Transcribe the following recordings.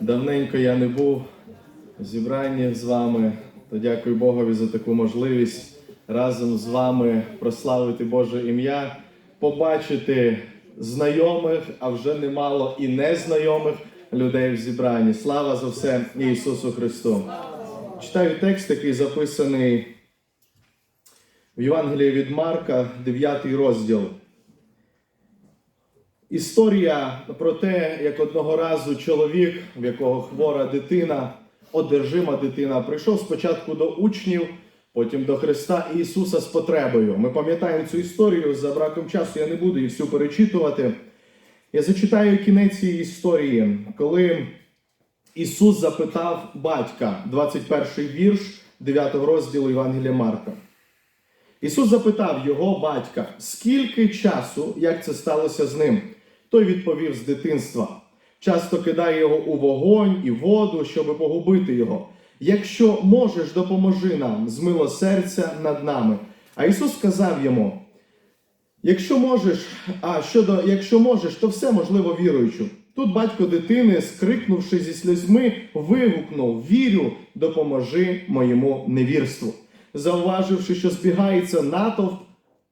Давненько я не був в зібранні з вами, то дякую Богові за таку можливість разом з вами прославити Боже ім'я, побачити знайомих, а вже немало і незнайомих людей в зібранні. Слава за все Ісусу Христу! Читаю текст, який записаний в Євангелії від Марка, 9 розділ. Історія про те, як одного разу чоловік, в якого хвора дитина, одержима дитина, прийшов спочатку до учнів, потім до Христа Ісуса з потребою. Ми пам'ятаємо цю історію за браком часу. Я не буду її всю перечитувати. Я зачитаю кінець цієї історії, коли Ісус запитав батька, 21 вірш 9 розділу Євангелія Марка. Ісус запитав його батька, скільки часу, як це сталося з ним. Той відповів з дитинства. Часто кидає його у вогонь і воду, щоби погубити його. Якщо можеш, допоможи нам з милосердя над нами. А Ісус сказав йому: Якщо можеш, а щодо якщо можеш, то все можливо віруючу. Тут батько дитини, скрикнувши зі сльозьми, вигукнув: Вірю, допоможи моєму невірству. Зауваживши, що збігається натовп,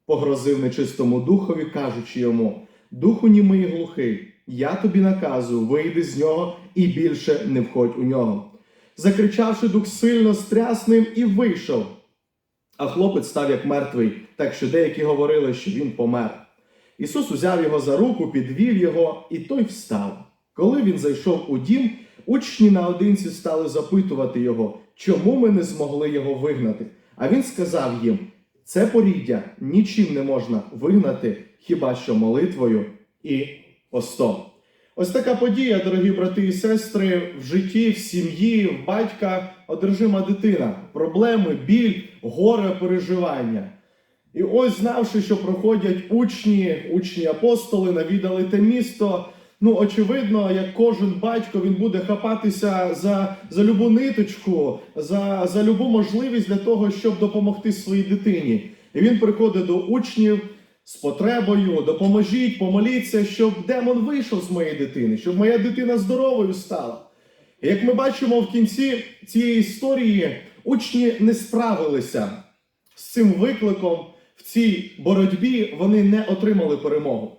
погрозив нечистому духові, кажучи йому: Духу німий глухий, я тобі наказую, вийди з нього і більше не входь у нього. Закричавши, дух сильно стряс ним і вийшов. А хлопець став як мертвий, так що деякі говорили, що він помер. Ісус узяв його за руку, підвів його, і той встав. Коли він зайшов у дім, учні наодинці стали запитувати його, чому ми не змогли його вигнати. А він сказав їм: це поріддя нічим не можна вигнати, хіба що молитвою і постом. Ось така подія, дорогі брати і сестри, в житті, в сім'ї, в батька одержима дитина, проблеми, біль, горе, переживання. І ось, знавши, що проходять учні, учні апостоли, навідали те місто. Ну, очевидно, як кожен батько, він буде хапатися за, за любу ниточку, за, за любу можливість для того, щоб допомогти своїй дитині. І він приходить до учнів з потребою, допоможіть, помоліться, щоб демон вийшов з моєї дитини, щоб моя дитина здоровою стала. І як ми бачимо в кінці цієї історії, учні не справилися з цим викликом в цій боротьбі, вони не отримали перемогу.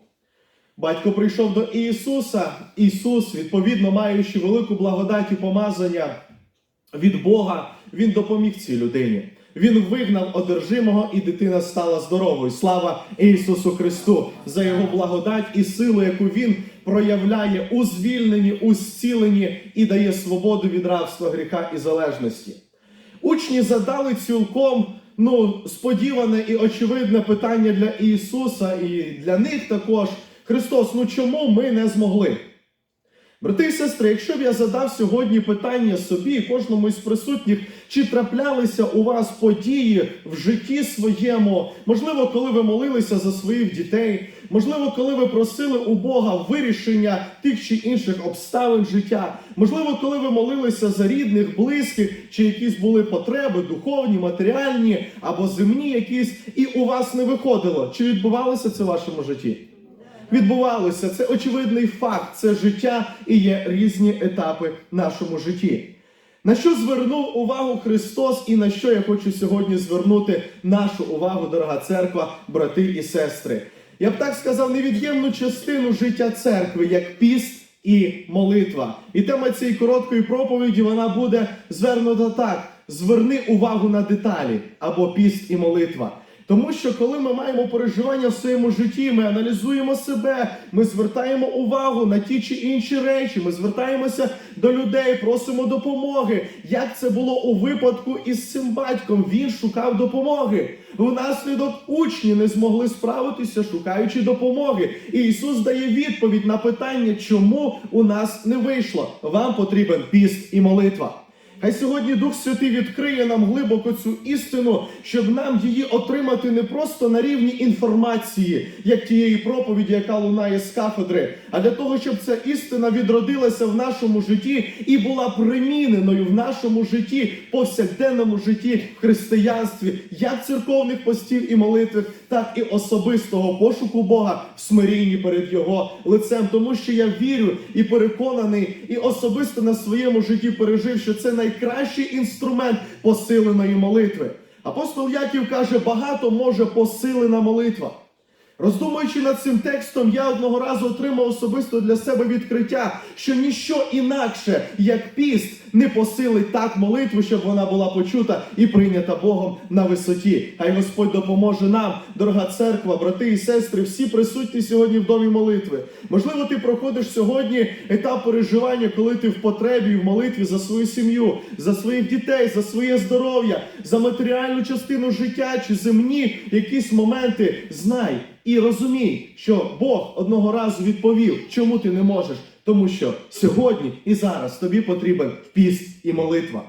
Батько прийшов до Ісуса. Ісус, відповідно, маючи велику благодать і помазання від Бога, Він допоміг цій людині. Він вигнав одержимого, і дитина стала здоровою. Слава Ісусу Христу за Його благодать і силу, яку Він проявляє у звільненні, у зціленні і дає свободу від рабства, гріха і залежності. Учні задали цілком ну, сподіване і очевидне питання для Ісуса, і для них також. Христос, ну чому ми не змогли? Брати і сестри, якщо б я задав сьогодні питання собі і кожному із присутніх, чи траплялися у вас події в житті своєму, можливо, коли ви молилися за своїх дітей, можливо, коли ви просили у Бога вирішення тих чи інших обставин життя, можливо, коли ви молилися за рідних, близьких, чи якісь були потреби, духовні, матеріальні або земні якісь, і у вас не виходило. Чи відбувалося це в вашому житті? Відбувалося. Це очевидний факт, це життя і є різні етапи в нашому житті. На що звернув увагу Христос, і на що я хочу сьогодні звернути нашу увагу, дорога церква, брати і сестри? Я б так сказав, невід'ємну частину життя церкви, як піст і молитва. І тема цієї короткої проповіді вона буде звернута так: зверни увагу на деталі або піст і молитва. Тому що коли ми маємо переживання в своєму житті, ми аналізуємо себе, ми звертаємо увагу на ті чи інші речі, ми звертаємося до людей, просимо допомоги. Як це було у випадку із цим батьком? Він шукав допомоги. Внаслідок учні не змогли справитися, шукаючи допомоги. І Ісус дає відповідь на питання, чому у нас не вийшло. Вам потрібен піст і молитва. Хай сьогодні Дух Святий відкриє нам глибоко цю істину, щоб нам її отримати не просто на рівні інформації, як тієї проповіді, яка лунає з кафедри, а для того, щоб ця істина відродилася в нашому житті і була приміненою в нашому житті, повсякденному житті, в християнстві, як церковних постів і молитв, так і особистого пошуку Бога в смирінні перед Його лицем. Тому що я вірю і переконаний, і особисто на своєму житті пережив, що це найкращий інструмент посиленої молитви. Апостол Яків каже, багато може посилена молитва. Роздумуючи над цим текстом, я одного разу отримав особисто для себе відкриття, що ніщо інакше, як піст, не посилить так молитву, щоб вона була почута і прийнята Богом на висоті. Хай Господь допоможе нам, дорога церква, брати і сестри, всі присутні сьогодні в домі молитви. Можливо, ти проходиш сьогодні етап переживання, коли ти в потребі в молитві за свою сім'ю, за своїх дітей, за своє здоров'я, за матеріальну частину життя чи земні якісь моменти. Знай і розумій, що Бог одного разу відповів, чому ти не можеш. Тому що сьогодні і зараз тобі потрібен піст і молитва.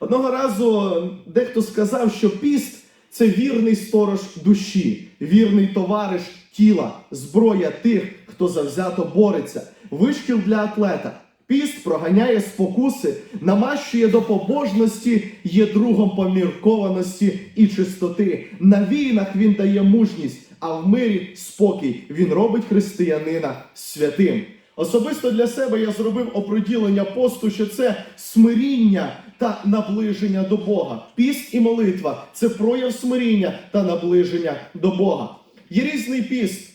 Одного разу дехто сказав, що піст це вірний сторож душі, вірний товариш тіла, зброя тих, хто завзято бореться, вишкіл для атлета. Піст проганяє спокуси, намащує до побожності, є другом поміркованості і чистоти. На війнах він дає мужність, а в мирі спокій. Він робить християнина святим. Особисто для себе я зробив оприділення посту, що це смиріння та наближення до Бога. Піст і молитва це прояв смиріння та наближення до Бога. Є різний піст,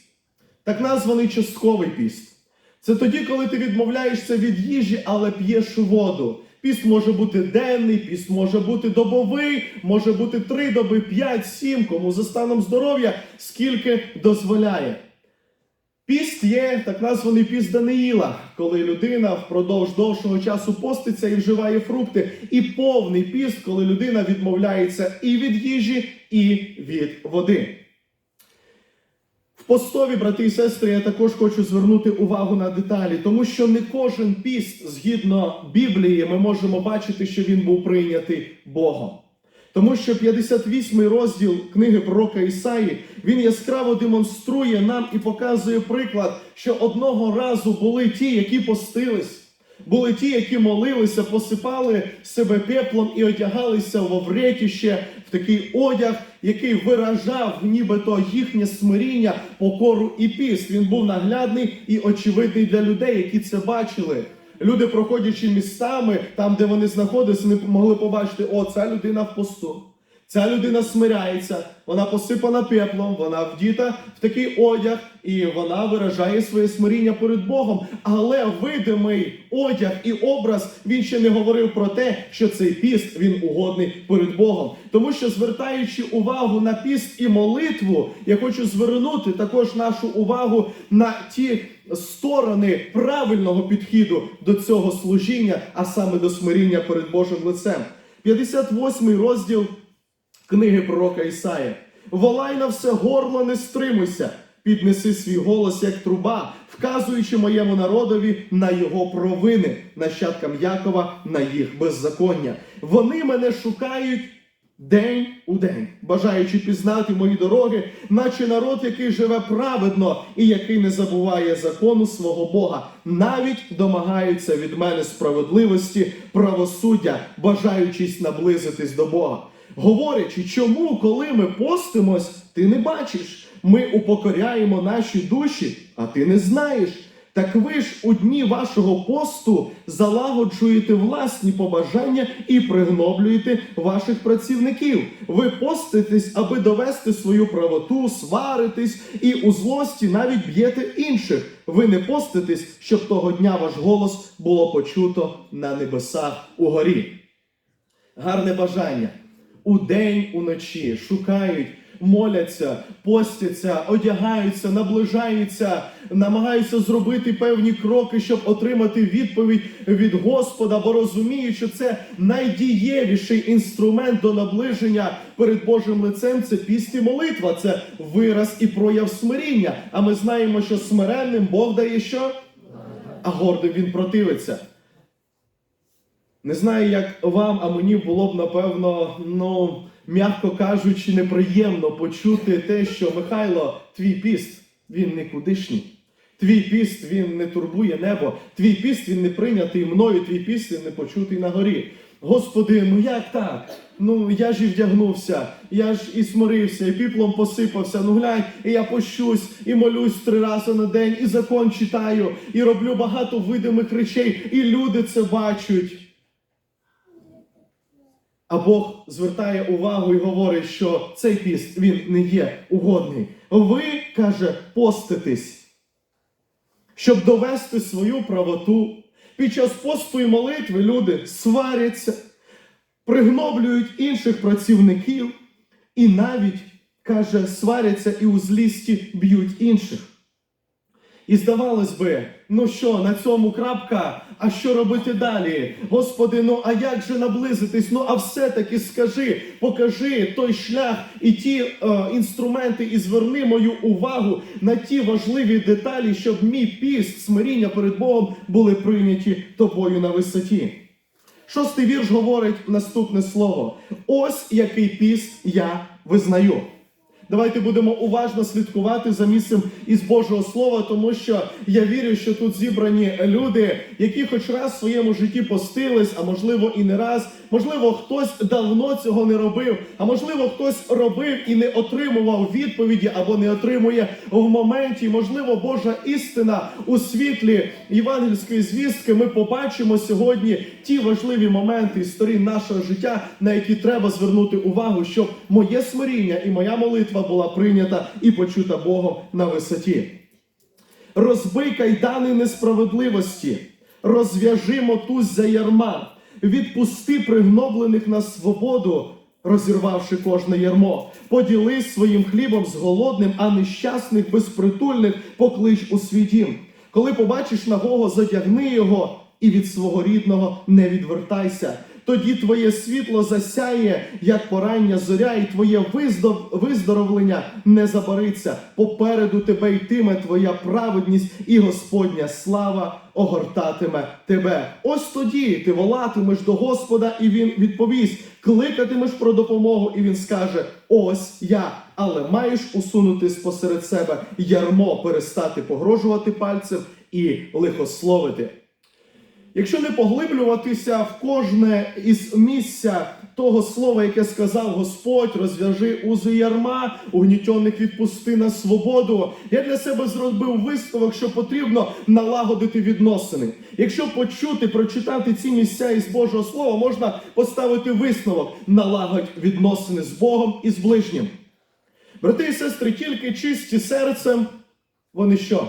так названий частковий піст. Це тоді, коли ти відмовляєшся від їжі, але п'єш воду. Піст може бути денний, піст може бути добовий, може бути три доби, п'ять, сім, кому за станом здоров'я, скільки дозволяє. Піст є так названий піст Даниїла, коли людина впродовж довшого часу поститься і вживає фрукти, і повний піст, коли людина відмовляється і від їжі, і від води. В постові, брати і сестри, я також хочу звернути увагу на деталі, тому що не кожен піст, згідно Біблії, ми можемо бачити, що він був прийнятий Богом. Тому що 58 розділ книги пророка Ісаї він яскраво демонструє нам і показує приклад, що одного разу були ті, які постились, були ті, які молилися, посипали себе пеплом і одягалися в овретіще, в такий одяг, який виражав нібито їхнє смиріння, покору і піст. Він був наглядний і очевидний для людей, які це бачили. Люди, проходячи містами, там, де вони знаходилися, не могли побачити, о, ця людина в посту. Ця людина смиряється, вона посипана пеплом, вона вдіта в такий одяг, і вона виражає своє смиріння перед Богом. Але видимий одяг і образ він ще не говорив про те, що цей піст він угодний перед Богом. Тому що, звертаючи увагу на піст і молитву, я хочу звернути також нашу увагу на ті сторони правильного підходу до цього служіння, а саме до смиріння перед Божим лицем. 58 розділ книги пророка Ісая. Волай на все горло, не стримуйся, піднеси свій голос, як труба, вказуючи моєму народові на його провини, нащадкам Якова на їх беззаконня. Вони мене шукають день у день, бажаючи пізнати мої дороги, наче народ, який живе праведно і який не забуває закону свого Бога, навіть домагаються від мене справедливості, правосуддя, бажаючись наблизитись до Бога. Говорячи, чому, коли ми постимось, ти не бачиш, ми упокоряємо наші душі, а ти не знаєш. Так ви ж у дні вашого посту залагоджуєте власні побажання і пригноблюєте ваших працівників. Ви поститесь, аби довести свою правоту, сваритесь і у злості навіть б'єте інших. Ви не поститесь, щоб того дня ваш голос було почуто на небесах угорі. Гарне бажання. Удень, уночі шукають, моляться, постяться, одягаються, наближаються, намагаються зробити певні кроки, щоб отримати відповідь від Господа, бо розуміють, що це найдієвіший інструмент до наближення перед Божим лицем. Це піст і молитва, це вираз і прояв смиріння. А ми знаємо, що смиренним Бог дає що? А гордим він противиться. Не знаю, як вам, а мені було б напевно, ну, м'яко кажучи, неприємно почути те, що Михайло, твій піст, він никудишній. Твій піст він не турбує небо, твій піст він не прийнятий мною, твій піст він не почутий на горі. Господи, ну як так? Ну я ж і вдягнувся, я ж і смирився, і піплом посипався. Ну глянь, і я пощусь, і молюсь три рази на день, і закон читаю, і роблю багато видимих речей, і люди це бачать. А Бог звертає увагу і говорить, що цей піст він не є угодний. Ви каже, поститесь, щоб довести свою правоту. Під час посту і молитви люди сваряться, пригноблюють інших працівників і навіть, каже, сваряться і у злісті б'ють інших. І здавалось би, ну що, на цьому крапка, а що робити далі? Господи, ну а як же наблизитись? Ну а все-таки скажи, покажи той шлях і ті е, інструменти, і зверни мою увагу на ті важливі деталі, щоб мій піст, смиріння перед Богом були прийняті тобою на висоті. Шостий вірш говорить наступне слово: ось який піст я визнаю. Давайте будемо уважно слідкувати за місцем із Божого Слова, тому що я вірю, що тут зібрані люди, які хоч раз в своєму житті постились, а можливо і не раз. Можливо, хтось давно цього не робив, а можливо, хтось робив і не отримував відповіді або не отримує в моменті. Можливо, Божа істина у світлі євангельської звістки. Ми побачимо сьогодні ті важливі моменти із сторін нашого життя, на які треба звернути увагу, щоб моє смиріння і моя молитва була прийнята і почута Богом на висоті. Розбий кайдани несправедливості, розв'яжи мотузь за ярма, відпусти пригноблених на свободу, розірвавши кожне ярмо, поділись своїм хлібом з голодним, а нещасних, безпритульних поклич у свій дім. Коли побачиш нагого, задягни його і від свого рідного не відвертайся. Тоді твоє світло засяє, як порання зоря, і твоє виздоровлення не забариться. Попереду тебе йтиме твоя праведність, і Господня слава огортатиме тебе. Ось тоді ти волатимеш до Господа, і він відповість: кликатимеш про допомогу, і він скаже: Ось я. Але маєш усунути спосеред себе ярмо, перестати погрожувати пальцем і лихословити. Якщо не поглиблюватися в кожне із місця того слова, яке сказав Господь, розв'яжи узи ярма, угнітьоних відпусти на свободу. Я для себе зробив висновок, що потрібно налагодити відносини. Якщо почути, прочитати ці місця із Божого Слова, можна поставити висновок, налагодь відносини з Богом і з ближнім. Брати і сестри, тільки чисті серцем, вони що?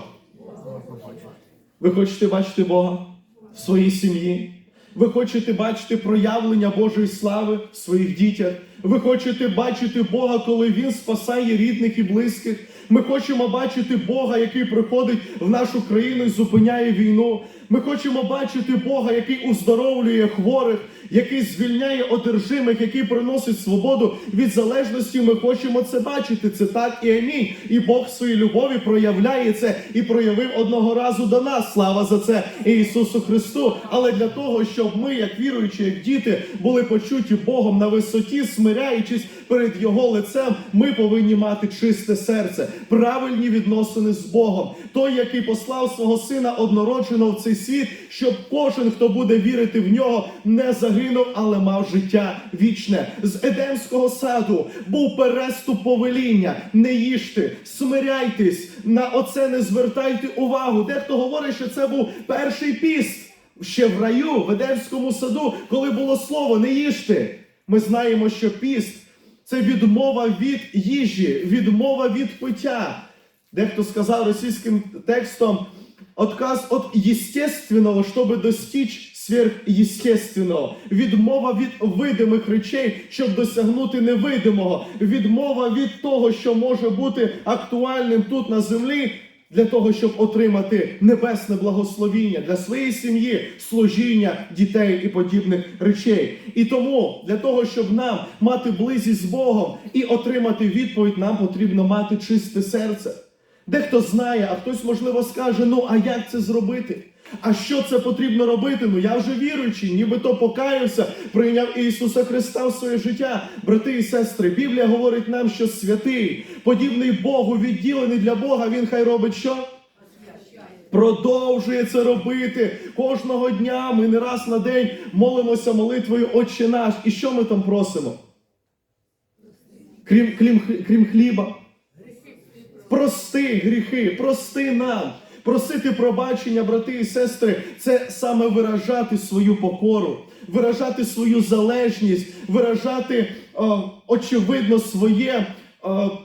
Ви хочете бачити Бога в своїй сім'ї? Ви хочете бачити проявлення Божої слави в своїх дітях? Ви хочете бачити Бога, коли Він спасає рідних і близьких? Ми хочемо бачити Бога, який приходить в нашу країну і зупиняє війну. Ми хочемо бачити Бога, який уздоровлює хворих, який звільняє одержимих, який приносить свободу від залежності. Ми хочемо це бачити. Це так і амінь. І Бог в своїй любові проявляє це і проявив одного разу до нас. Слава за це Ісусу Христу. Але для того, щоб ми, як віруючі, як діти, були почуті Богом на висоті, смиряючись перед Його лицем, ми повинні мати чисте серце, правильні відносини з Богом. Той, який послав свого сина однородженого в цей світ, щоб кожен, хто буде вірити в нього, не загинув, але мав життя вічне. З Едемського саду був переступ повеління. Не їжте, смиряйтесь, на оце не звертайте увагу. Дехто говорить, що це був перший піст. Ще в раю, в Едемському саду, коли було слово не їжте. Ми знаємо, що піст це відмова від їжі, відмова від пиття. Дехто сказав російським текстом отказ від естественного, щоб достичь сверхъестественного. Відмова від видимих речей, щоб досягнути невидимого. Відмова від того, що може бути актуальним тут на землі. Для того, щоб отримати небесне благословіння для своєї сім'ї, служіння дітей і подібних речей. І тому для того, щоб нам мати близість з Богом і отримати відповідь, нам потрібно мати чисте серце. Дехто знає, а хтось, можливо, скаже: ну а як це зробити? А що це потрібно робити? Ну я вже віруючий, нібито покаявся, прийняв Ісуса Христа в своє життя. Брати і сестри, Біблія говорить нам, що святий, подібний Богу, відділений для Бога, він хай робить що? продовжує це робити. Кожного дня ми не раз на день молимося молитвою Отче наш. І що ми там просимо? Крім, крім, крім хліба. Прости гріхи, прости нам. Просити пробачення, брати і сестри, це саме виражати свою покору, виражати свою залежність, виражати о, очевидно своє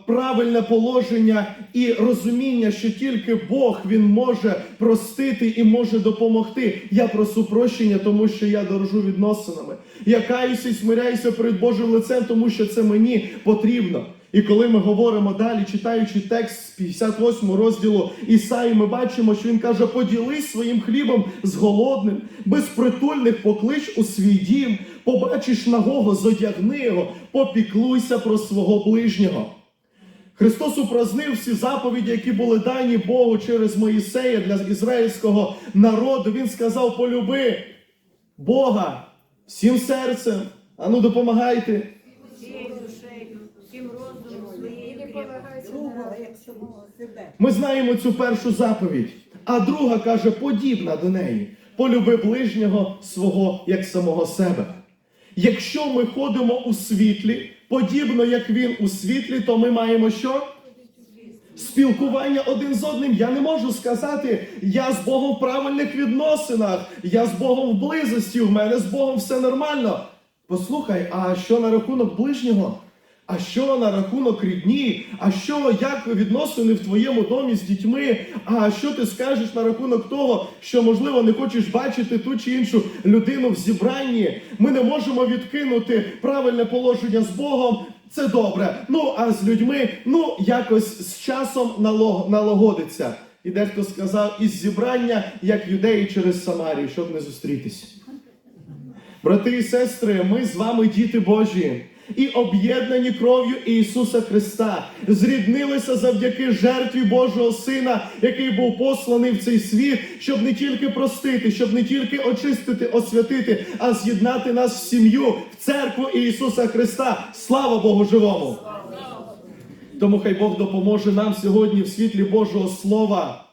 правильне положення і розуміння, що тільки Бог він може простити і може допомогти. Я просу прощення, тому що я дорожу відносинами. Я каюся і смиряюся перед Божим лицем, тому що це мені потрібно. І коли ми говоримо далі, читаючи текст з 58 розділу Ісаї, ми бачимо, що він каже: поділись своїм хлібом з голодним, безпритульних поклич у свій дім, побачиш нагого, зодягни його, попіклуйся про свого ближнього. Христос упразнив всі заповіді, які були дані Богу через Моїсея для ізраїльського народу. Він сказав: полюби Бога всім серцем. Ану, допомагайте. всією душею, всім розумом І своєю не кріпкою. полагайся Другого, на як самого себе. Ми знаємо цю першу заповідь, а друга каже, подібна до неї: полюби ближнього свого як самого себе. Якщо ми ходимо у світлі, подібно як він у світлі, то ми маємо що? Спілкування один з одним. Я не можу сказати, я з Богом в правильних відносинах, я з Богом в близості, в мене з Богом все нормально. Послухай, а що на рахунок ближнього? А що на рахунок рідні? А що як відносини в твоєму домі з дітьми? А що ти скажеш на рахунок того, що можливо не хочеш бачити ту чи іншу людину в зібранні? Ми не можемо відкинути правильне положення з Богом. Це добре. Ну а з людьми, ну якось з часом налагодиться. І дехто сказав, із зібрання, як юдеї через Самарію, щоб не зустрітися. Брати і сестри, ми з вами діти Божі. І об'єднані кров'ю Ісуса Христа зріднилися завдяки жертві Божого Сина, який був посланий в цей світ, щоб не тільки простити, щоб не тільки очистити, освятити, а з'єднати нас в сім'ю, в церкву Ісуса Христа. Слава Богу живому! Тому хай Бог допоможе нам сьогодні в світлі Божого Слова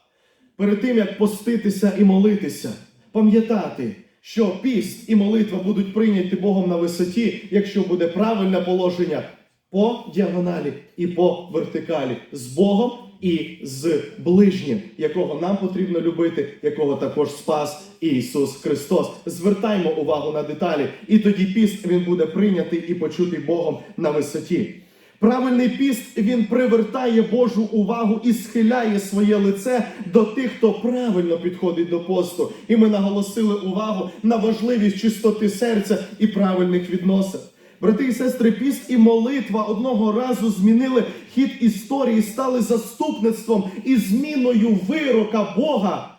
перед тим, як поститися і молитися, пам'ятати, що піст і молитва будуть прийняті Богом на висоті, якщо буде правильне положення по діагоналі і по вертикалі з Богом і з ближнім, якого нам потрібно любити, якого також спас Ісус Христос. Звертаймо увагу на деталі, і тоді піст він буде прийнятий і почутий Богом на висоті. Правильний піст він привертає Божу увагу і схиляє своє лице до тих, хто правильно підходить до посту. І ми наголосили увагу на важливість чистоти серця і правильних відносин. Брати і сестри, піст і молитва одного разу змінили хід історії, стали заступництвом і зміною вирока Бога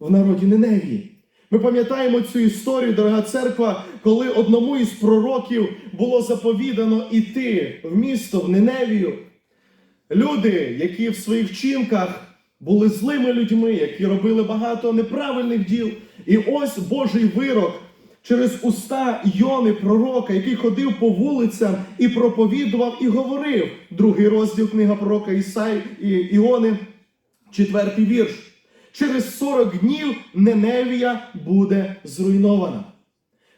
в народі Ниневії. Ми пам'ятаємо цю історію, дорога церква, коли одному із пророків було заповідано іти в місто, в Ниневію. Люди, які в своїх вчинках були злими людьми, які робили багато неправильних діл. І ось Божий вирок через уста Йони, пророка, який ходив по вулицям і проповідував і говорив. Другий розділ книга пророка Ісай і Іони, четвертий вірш. Через 40 днів Неневія буде зруйнована.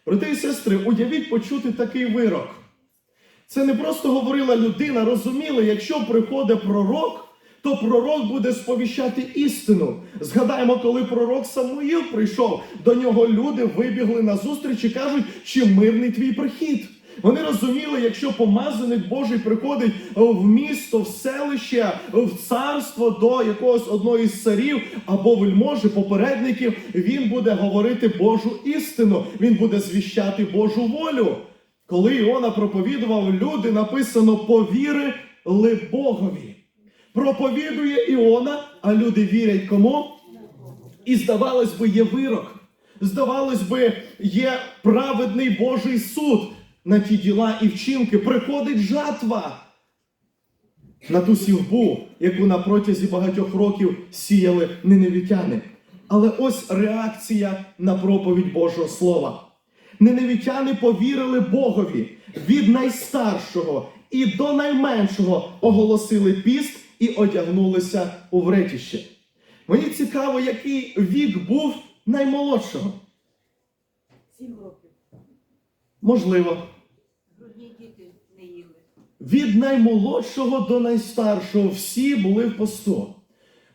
Брати і сестри, уявіть почути такий вирок. Це не просто говорила людина, розуміли, якщо приходить пророк, то пророк буде сповіщати істину. Згадаємо, коли пророк Самуїл прийшов, до нього люди вибігли на зустріч і кажуть, чи мирний твій прихід. Вони розуміли, якщо помазаник Божий приходить в місто, в селище, в царство до якогось одного із царів або вельможі, попередників, він буде говорити Божу істину, він буде звіщати Божу волю. Коли Іона проповідував, люди написано повірили Богові. Проповідує Іона, а люди вірять кому? І здавалось би, є вирок. Здавалось би, є праведний Божий суд на ті діла і вчинки. Приходить жатва на ту сівбу, яку на протязі багатьох років сіяли неневітяни. Але ось реакція на проповідь Божого Слова. Неневітяни повірили Богові від найстаршого і до найменшого оголосили піст і одягнулися у вретіще. Мені цікаво, який вік був наймолодшого. Сім років. Можливо, Грудні діти не їли. Від наймолодшого до найстаршого всі були в посту.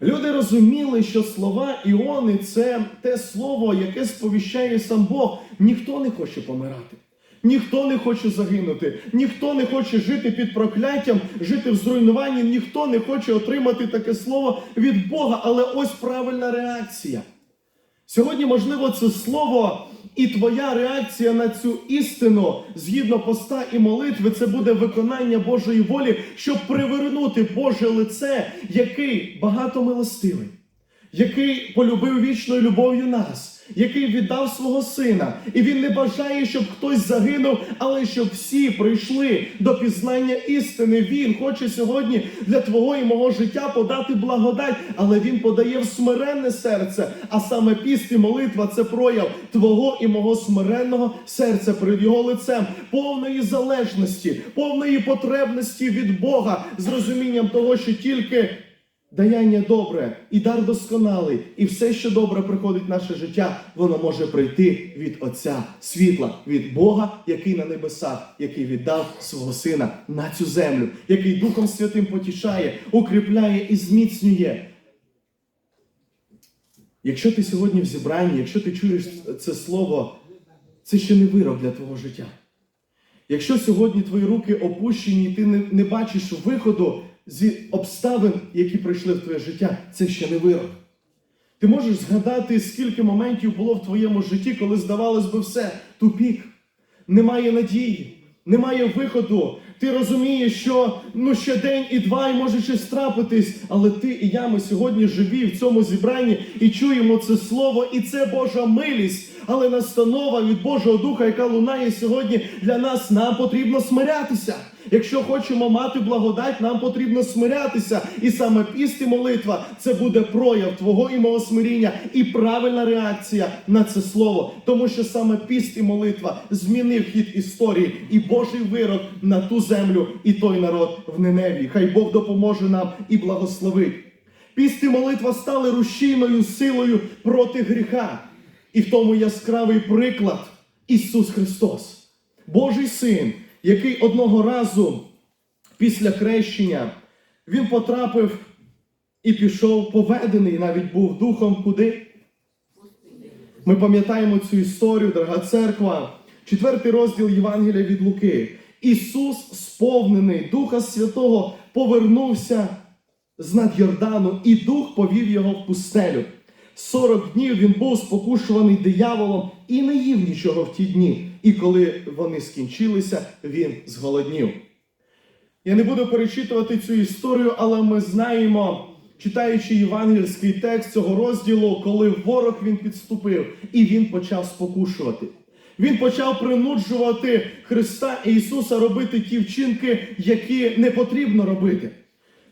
Люди розуміли, що слова Іони це те слово, яке сповіщає сам Бог. Ніхто не хоче помирати. Ніхто не хоче загинути, ніхто не хоче жити під прокляттям, жити в зруйнуванні, ніхто не хоче отримати таке слово від Бога, але ось правильна реакція. Сьогодні, можливо, це слово і твоя реакція на цю істину згідно поста і молитви, це буде виконання Божої волі, щоб привернути Боже лице, який багато милостивий, який полюбив вічною любов'ю нас, який віддав свого сина. І він не бажає, щоб хтось загинув, але щоб всі прийшли до пізнання істини. Він хоче сьогодні для твого і мого життя подати благодать, але він подає в смиренне серце. А саме піст і молитва це прояв твого і мого смиренного серця перед його лицем, повної залежності, повної потребності від Бога, з розумінням того, що тільки. Даяння добре і дар досконалий, і все, що добре приходить в наше життя, воно може прийти від Отця світла, від Бога, який на небесах, який віддав свого сина на цю землю, який Духом Святим потішає, укріпляє і зміцнює. Якщо ти сьогодні в зібранні, якщо ти чуєш це слово, це ще не вирок для твого життя. Якщо сьогодні твої руки опущені, і ти не, бачиш виходу зі обставин, які прийшли в твоє життя, це ще не вирок. Ти можеш згадати, скільки моментів було в твоєму житті, коли здавалось би все, тупік, немає надії, немає виходу. Ти розумієш, що ну ще день і два, і може щось трапитись, але ти і я ми сьогодні живі в цьому зібранні і чуємо це слово, і це Божа милість, але настанова від Божого Духа, яка лунає сьогодні для нас, нам потрібно смирятися. Якщо хочемо мати благодать, нам потрібно смирятися. І саме піст молитва це буде прояв твого і мого смиріння і правильна реакція на це слово. Тому що саме піст молитва змінив хід історії і Божий вирок на ту землю і той народ в Неневі. Хай Бог допоможе нам і благословить. Піст і молитва стали рушійною силою проти гріха. І в тому яскравий приклад Ісус Христос, Божий Син, який одного разу після хрещення він потрапив і пішов поведений, навіть був духом куди? Ми пам'ятаємо цю історію, дорога церква, четвертий розділ Євангелія від Луки. Ісус, сповнений Духа Святого, повернувся з над Йордану, і дух повів його в пустелю. Сорок днів він був спокушуваний дияволом і не їв нічого в ті дні. І коли вони скінчилися, він зголоднів. Я не буду перечитувати цю історію, але ми знаємо, читаючи євангельський текст цього розділу, коли ворог він підступив і він почав спокушувати. Він почав принуджувати Христа і Ісуса робити ті вчинки, які не потрібно робити.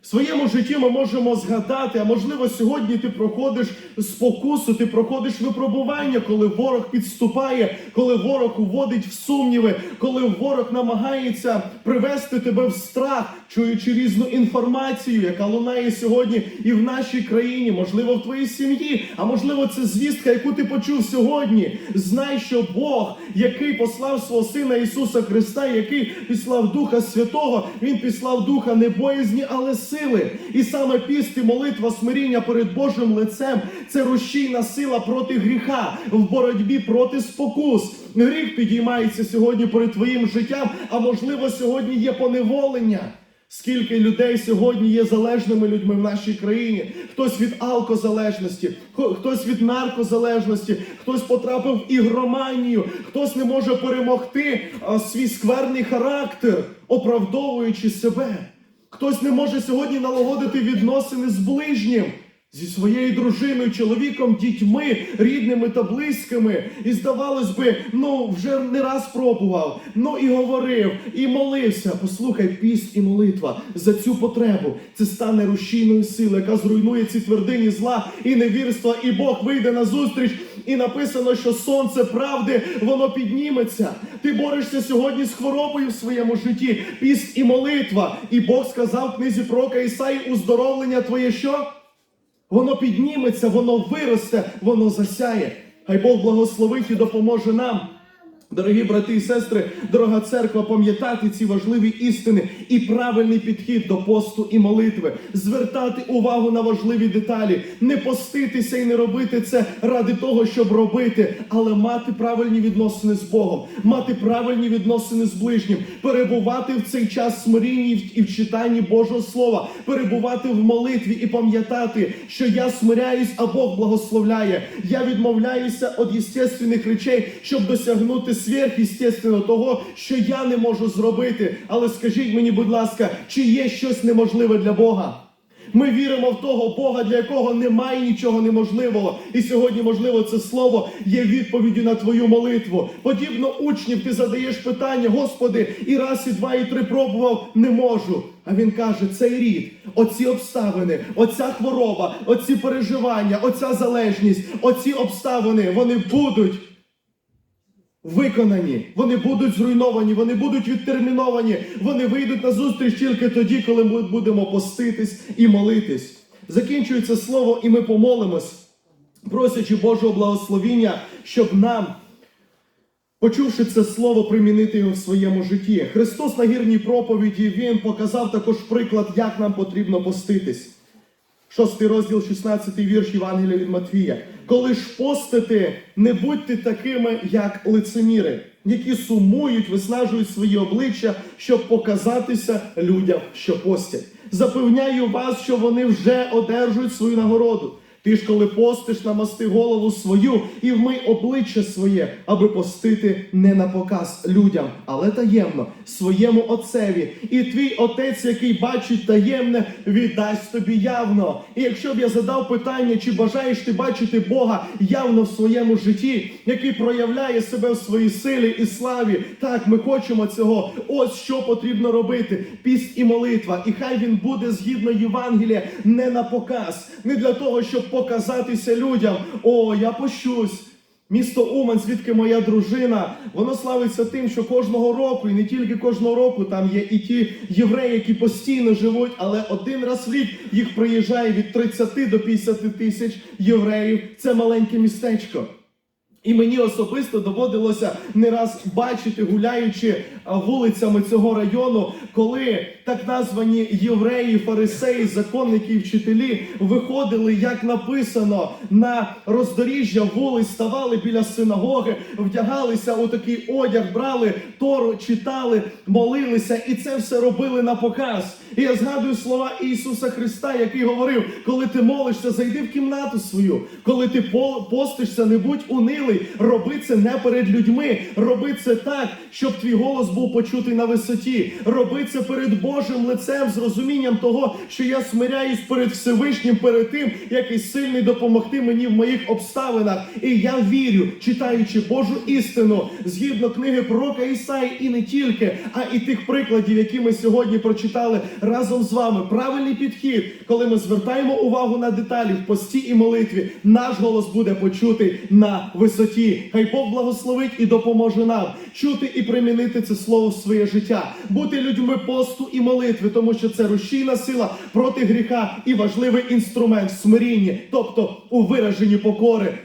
Своєму житті ми можемо згадати, а можливо, сьогодні ти проходиш спокусу, ти проходиш випробування, коли ворог підступає, коли ворог уводить в сумніви, коли ворог намагається привести тебе в страх, чуючи різну інформацію, яка лунає сьогодні і в нашій країні, можливо, в твоїй сім'ї, а можливо, це звістка, яку ти почув сьогодні. Знай, що Бог, який послав свого Сина Ісуса Христа, який післав Духа Святого, Він післав Духа не боязні, але сили. І саме піст і молитва смиріння перед Божим лицем це рушійна сила проти гріха в боротьбі проти спокус. Гріх підіймається сьогодні перед твоїм життям, а можливо, сьогодні є поневолення. Скільки людей сьогодні є залежними людьми в нашій країні? Хтось від алкозалежності, хтось від наркозалежності, хтось потрапив в ігроманію, хтось не може перемогти свій скверний характер, оправдовуючи себе. Хтось не може сьогодні налагодити відносини з ближнім. Зі своєю дружиною, чоловіком, дітьми, рідними та близькими. І здавалось би, ну вже не раз пробував, ну і говорив, і молився. Послухай, піст і молитва за цю потребу. Це стане рушійною силою, яка зруйнує ці твердині зла і невірства, і Бог вийде на зустріч. І написано, що сонце правди, воно підніметься. Ти борешся сьогодні з хворобою в своєму житті. Піст і молитва. І Бог сказав в книзі пророка Ісаї, уздоровлення твоє що? Воно підніметься, воно виросте, воно засяє. Хай Бог благословить і допоможе нам. Дорогі брати і сестри, дорога церква, пам'ятати ці важливі істини і правильний підхід до посту і молитви, звертати увагу на важливі деталі, не поститися і не робити це ради того, щоб робити, але мати правильні відносини з Богом, мати правильні відносини з ближнім, перебувати в цей час смирінні і в- читанні Божого Слова, перебувати в молитві і пам'ятати, що я смиряюсь, а Бог благословляє. Я відмовляюся від єстественних речей, щоб досягнути сверхъестественного того, що я не можу зробити. Але скажіть мені, будь ласка, чи є щось неможливе для Бога? Ми віримо в того Бога, для якого немає нічого неможливого. І сьогодні, можливо, це слово є відповіддю на твою молитву. Подібно учнів, ти задаєш питання, Господи, і раз, і два, і три пробував, не можу. А він каже: цей рід, оці обставини, оця хвороба, оці переживання, оця залежність, оці обставини, вони будуть виконані, вони будуть зруйновані, вони будуть відтерміновані, вони вийдуть на зустріч тільки тоді, коли ми будемо поститись і молитись. Закінчується слово, і ми помолимось, просячи Божого благословіння, щоб нам, почувши це слово, примінити його в своєму житті. Христос на гірній проповіді Він показав також приклад, як нам потрібно поститись. Шостий розділ, 16 вірш Євангелія від Матвія. Коли ж постите, не будьте такими, як лицеміри, які сумують, виснажують свої обличчя, щоб показатися людям, що постять. Запевняю вас, що вони вже одержують свою нагороду. Ти ж, коли постиш, намасти голову свою і вмий обличчя своє, аби постити не на показ людям, але таємно своєму отцеві. І твій отець, який бачить таємне, віддасть тобі явно. І якщо б я задав питання, чи бажаєш ти бачити Бога явно в своєму житті, який проявляє себе в своїй силі і славі, так ми хочемо цього. Ось що потрібно робити: піст і молитва. І хай він буде згідно Євангелія не на показ, не для того, щоб показатися людям. О, я пощусь. Місто Уман, звідки моя дружина, воно славиться тим, що кожного року, і не тільки кожного року, там є і ті євреї, які постійно живуть, але один раз в рік їх приїжджає від 30 до 50 тисяч євреїв. Це маленьке містечко. І мені особисто доводилося не раз бачити, гуляючи вулицями цього району, коли так названі євреї, фарисеї, законники і вчителі виходили, як написано, на роздоріжжя вулиць, ставали біля синагоги, вдягалися у такий одяг, брали Тору, читали, молилися, і це все робили на показ. І я згадую слова Ісуса Христа, який говорив: коли ти молишся, зайди в кімнату свою, коли ти постишся, не будь унилий, роби це не перед людьми, роби це так, щоб твій голос був почутий на висоті. Роби це перед Божим лицем з розумінням того, що я смиряюсь перед Всевишнім, перед тим, який сильний допомогти мені в моїх обставинах. І я вірю, читаючи Божу істину згідно книги пророка Ісаї, і не тільки, а і тих прикладів, які ми сьогодні прочитали разом з вами. Правильний підхід, коли ми звертаємо увагу на деталі в пості і молитві, наш голос буде почутий на висоті. Хай Бог благословить і допоможе нам чути і примінити це слово в своє життя, бути людьми посту і молитви, тому що це рушійна сила проти гріха і важливий інструмент в смирінні, тобто у вираженні покори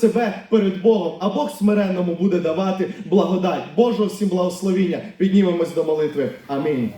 себе перед Богом. А Бог смиренному буде давати благодать. Божого всім благословіння. Піднімемось до молитви. Амінь.